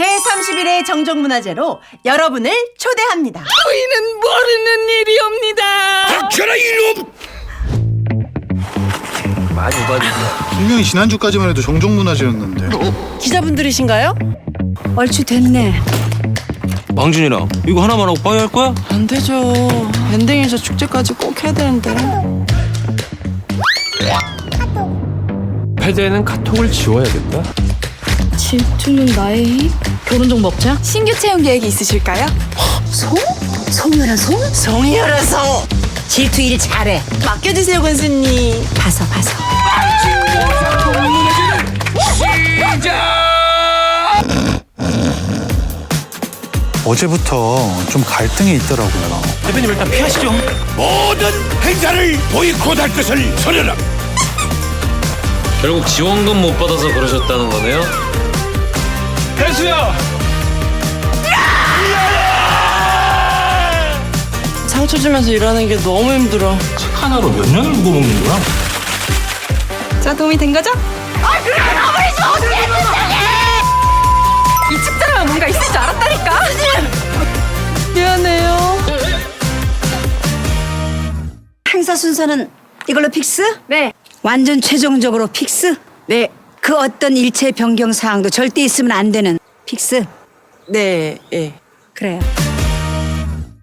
제31회 정종문화제로 여러분을 초대합니다. 저희는 모르는 일이옵니다. 닥쳐라 이놈! 분명히 지난주까지만 해도 정종문화제였는데 기자분들이신가요? 얼추 됐네. 망준이랑 이거 하나만 하고 빠이 할 거야? 안 되죠. 엔딩에서 축제까지 꼭 해야 되는데. 패드에는 카톡을 지워야겠다. 질투는 나의 힘? 결혼 좀 먹자. 신규 채용 계획이 있으실까요? 송유란 송? 송이열어서 질투 일 잘해. 맡겨주세요, 군수님. 봐서 봐서. 어제부터 좀 갈등이 있더라고요. 대표님 일단 피하시죠. 모든 행사를 보이콧할 것을 선언함. 결국 지원금 못 받아서 그러셨다는 거네요? 상처 주면서 일하는 게 너무 힘들어. 하나로 몇 년을 묵어먹는 거야? 자, 도움이 된 거죠? 아, 그래! 아무리 좋은 이 축제라면 뭔가 있을 줄 알았다니까! 미안해요. 행사 순서는 이걸로 픽스? 네. 완전 최종적으로 픽스? 네, 그 어떤 일체 변경 사항도 절대 있으면 안 되는 픽스. 네, 예. 그래요.